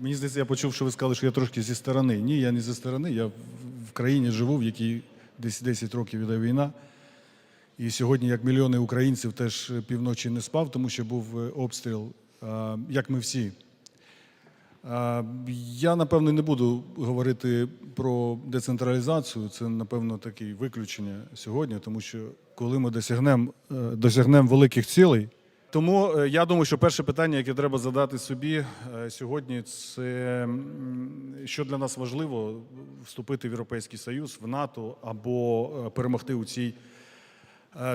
Мені здається, я почув, що ви сказали, що я трошки зі сторони. Ні, я не зі сторони. Я в- країні живу, в якій десь 10 років іде війна. І сьогодні, як мільйони українців, теж півночі не спав, тому що був е, обстріл, як ми всі. Я, напевно, не буду говорити про децентралізацію. Це, напевно, таке виключення сьогодні, тому що коли ми досягнемо досягнем великих цілей. Тому е, я думаю, що перше питання, яке треба задати собі е, сьогодні, це що для нас важливо вступити в Європейський Союз, в НАТО або е, перемогти у цій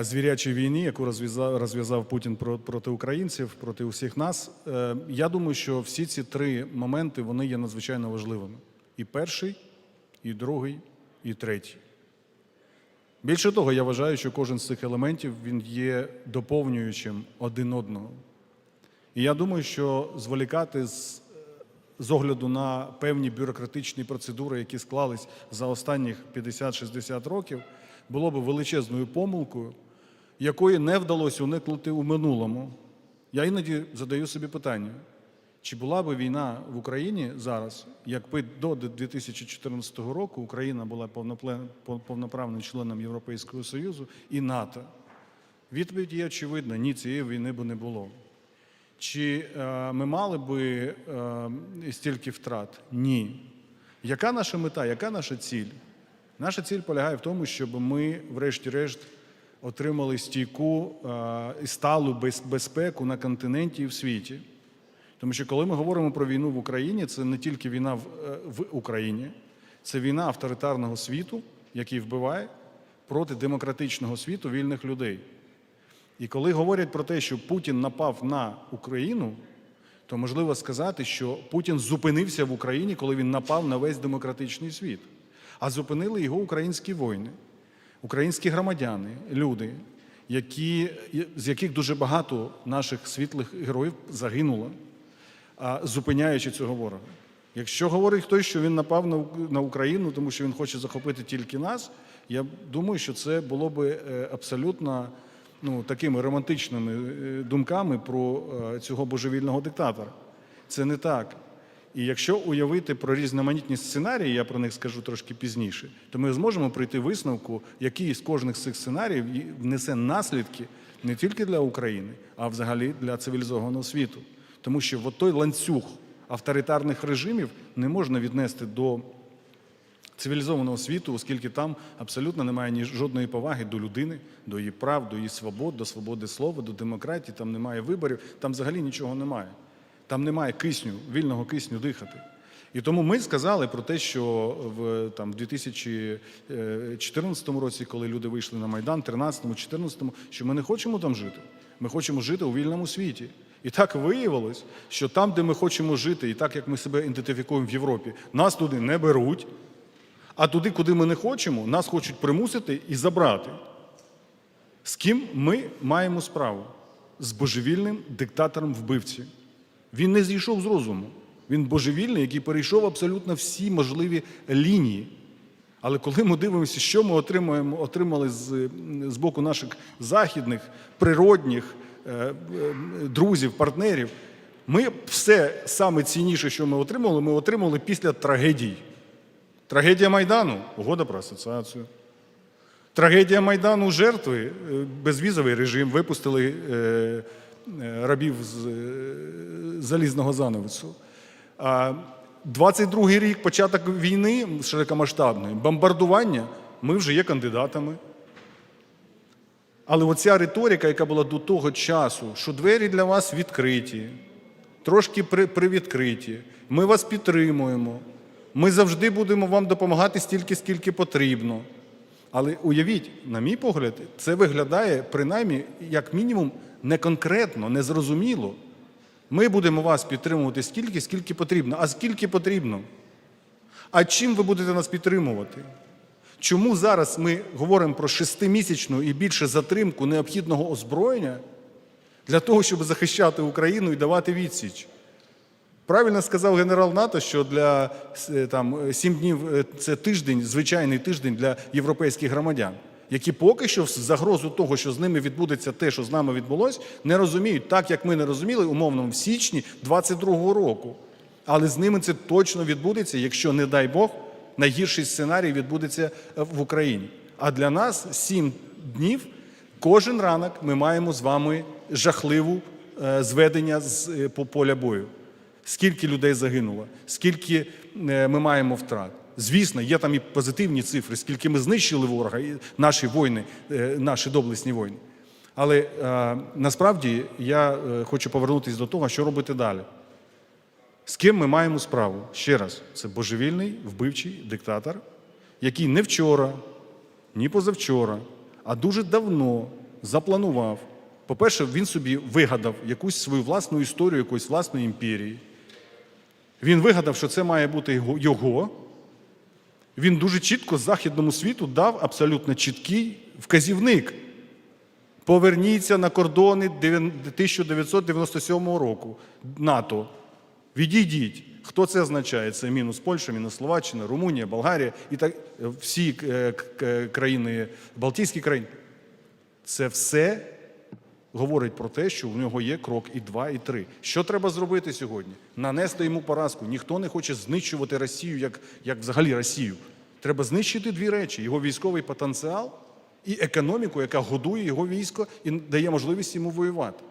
звірячій війні, яку розв'язав, розв'язав Путін про- проти українців, проти усіх нас. Я думаю, що всі ці три моменти вони є надзвичайно важливими: і перший, і другий, і третій. Більше того, я вважаю, що кожен з цих елементів він є доповнюючим один одного. І я думаю, що зволікати з, з огляду на певні бюрократичні процедури, які склались за останніх 50-60 років, було б величезною помилкою, якої не вдалося уникнути у минулому. Я іноді задаю собі питання, чи була б війна в Україні зараз, якби до 2014 року Україна була повноправним членом Європейського Союзу і НАТО? Відповідь є очевидна: ні, цієї війни б не було. Чи е, ми мали би е, стільки втрат? Ні. Яка наша мета, яка наша ціль? Наша ціль полягає в тому, щоб ми, врешті-решт, отримали стійку е, і сталу безпеку на континенті і в світі. Тому що коли ми говоримо про війну в Україні, це не тільки війна в, е, в Україні, це війна авторитарного світу, який вбиває проти демократичного світу вільних людей. І коли говорять про те, що Путін напав на Україну, то можливо сказати, що Путін зупинився в Україні, коли він напав на весь демократичний світ. А зупинили його українські воїни, українські громадяни, люди, які, з яких дуже багато наших світлих героїв загинуло, зупиняючи цього ворога. Якщо говорить хтось, що він напав на, Україну, тому що він хоче захопити тільки нас, я думаю, що це було би е, абсолютно ну, такими романтичними е, думками про е, цього божевільного диктатора. Це не так. І якщо уявити про різноманітні сценарії, я про них скажу трошки пізніше, то ми зможемо прийти висновку, який з кожних з цих сценаріїв внесе наслідки не тільки для України, а взагалі для цивілізованого світу. Тому що от той ланцюг авторитарних режимів не можна віднести до цивілізованого світу, оскільки там абсолютно немає ні жодної поваги до людини, до її прав, до її свобод, до свободи слова, до демократії, там немає виборів, там взагалі нічого немає. Там немає кисню, вільного кисню дихати. І тому ми сказали про те, що в там в 2014 році, коли люди вийшли на Майдан, 13-му, 14-му, що ми не хочемо там жити. Ми хочемо жити у вільному світі. І так виявилось, що там, де ми хочемо жити, і так як ми себе ідентифікуємо в Європі, нас туди не беруть, а туди, куди ми не хочемо, нас хочуть примусити і забрати. З ким ми маємо справу? З божевільним диктатором вбивці. Він не зійшов з розуму. Він божевільний, який перейшов абсолютно всі можливі лінії. Але коли ми дивимося, що ми отримуємо, отримали з, з боку наших західних, природних друзів, партнерів, ми все саме цінніше, що ми отримали, ми отримали після трагедій. Трагедія Майдану угода про асоціацію. Трагедія Майдану жертви, е, безвізовий режим, випустили е, е, рабів з е, залізного занавесу. 22-й рік, початок війни широкомасштабної, бомбардування, ми вже є кандидатами. Але оця риторика, яка була до того часу, що двері для вас відкриті, трошки привідкриті, ми вас підтримуємо, ми завжди будемо вам допомагати стільки, скільки потрібно. Але уявіть, на мій погляд, це виглядає принаймні як мінімум не конкретно, не. Ми будемо вас підтримувати стільки, скільки потрібно. А скільки потрібно? А чим ви будете нас підтримувати? Чому зараз ми говоримо про шестимісячну і більше затримку необхідного озброєння для того, щоб захищати Україну і давати відсіч? Правильно сказав генерал НАТО, що для е, там, сім днів е, це тиждень, звичайний тиждень для європейських громадян, які поки що загрозу того, що з ними відбудеться те, що з нами відбулось, не розуміють, так як ми не розуміли умовно в січні 22-го року. Але з ними це точно відбудеться, якщо, не дай Бог, найгірший сценарій відбудеться е, в Україні. А для нас сім днів кожен ранок ми маємо з вами жахливу е, зведення з е, по поля бою. Скільки людей загинуло, скільки ми маємо втрат. Звісно, є там і позитивні цифри, скільки ми знищили ворога, і наші воїни, е, наші доблесні воїни. Але насправді я хочу повернутися до того, що робити далі. З ким ми маємо справу? Ще раз, це божевільний вбивчий диктатор, який не вчора, ні позавчора, а дуже давно запланував. По-перше, він собі вигадав якусь свою власну історію, якоїсь власної імперії. Він вигадав, що це має бути його-. Він дуже чітко західному світу дав абсолютно чіткий вказівник. Поверніться на кордони 1997 року НАТО. Відійдіть. Хто це означає? Це мінус Польща, мінус Словаччина, Румунія, Болгарія і так всі е, к- к- країни, Балтійські країни. Це все говорить про те, що в нього є крок і два, і три. Що треба зробити сьогодні? Нанести йому поразку. Ніхто не хоче знищувати Росію, як, як взагалі Росію. Треба знищити дві речі: його військовий потенціал і економіку, яка годує його військо і дає можливість йому воювати.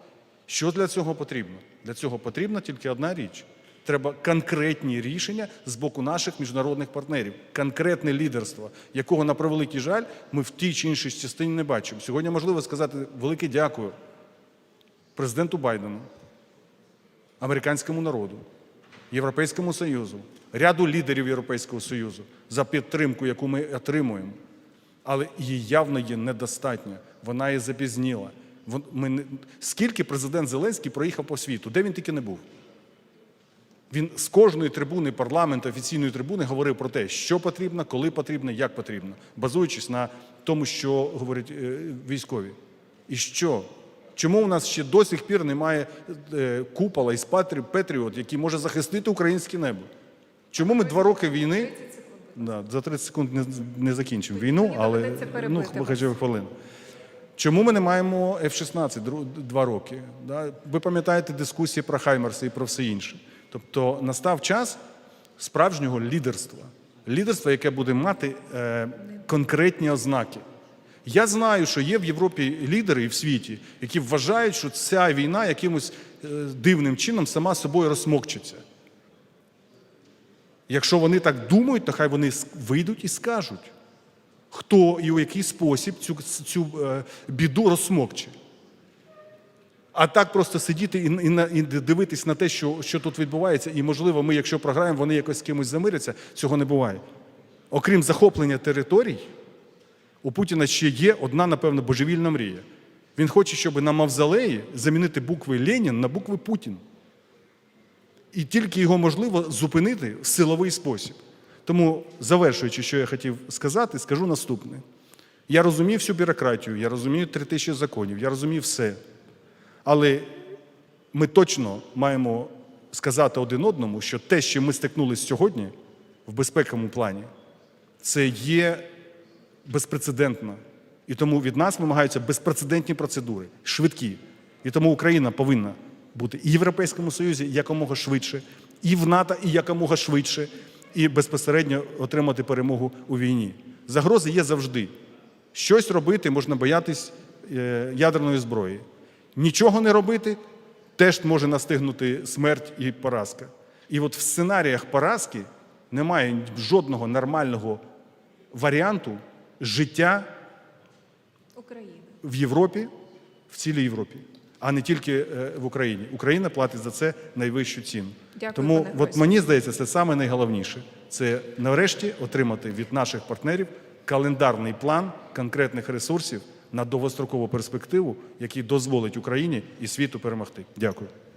Що для цього потрібно? Для цього потрібна тільки одна річ. Треба конкретні рішення з боку наших міжнародних партнерів, конкретне лідерство, якого, на превеликий жаль, ми в тій чи іншій частині не бачимо. Сьогодні можливо сказати велике дякую президенту Байдену, американському народу, Європейському Союзу, ряду лідерів Європейського Союзу за підтримку, яку ми отримуємо. Але її явно є недостатньо. Вона є запізніла. Скільки президент Зеленський проїхав по світу, де він тільки не був? Він з кожної трибуни парламенту, офіційної трибуни говорив про те, що потрібно, коли потрібно, як потрібно, базуючись на тому, що говорять е, військові. І що? Чому у нас ще до сих пір немає е, купола із Петріот, який може захистити українське небо? Чому ми два роки війни? Да, за 30 секунд не, не закінчимо війну, але ну, хоча б хвилину. Чому ми не маємо F-16 два роки? Да? Ви пам'ятаєте дискусії про Хаймерси і про все інше. Тобто настав час справжнього лідерства. Лідерства, яке буде мати е, конкретні ознаки. Я знаю, що є в Європі лідери і в світі, які вважають, що ця війна якимось е, дивним чином сама собою розсмокчиться. Якщо вони так думають, то хай вони вийдуть і скажуть, хто і у який спосіб цю, цю е, біду розсмокче. А так просто сидіти і, і, і дивитись на те, що, що тут відбувається, і, можливо, ми, якщо програємо, вони якось з кимось замиряться, цього не буває. Окрім захоплення територій, у Путіна ще є одна, напевно, божевільна мрія. Він хоче, щоб на мавзолеї замінити букви Ленін на букви Путін. І тільки його можливо зупинити в силовий спосіб. Тому, завершуючи, що я хотів сказати, скажу наступне. Я розумію всю бюрократію, я розумію три тисячі законів, я розумію все. Але ми точно маємо сказати один одному, що те, що ми стикнулися сьогодні в безпековому плані, це є безпрецедентно. І тому від нас вимагаються безпрецедентні процедури, швидкі. І тому Україна повинна бути і в Європейському Союзі якомога швидше, і в НАТО і якомога швидше, і безпосередньо отримати перемогу у війні. Загрози є завжди. Щось робити можна боятись е, ядерної зброї. Нічого не робити теж може настигнути смерть і поразка. І от в сценаріях поразки немає жодного нормального варіанту життя України. в Європі, в цілій Європі, а не тільки е, в Україні. Україна платить за це найвищу ціну. Дякую, Тому от мені здається, це саме найголовніше. Це нарешті отримати від наших партнерів календарний план конкретних ресурсів на довгострокову перспективу, який дозволить Україні і світу перемогти. Дякую.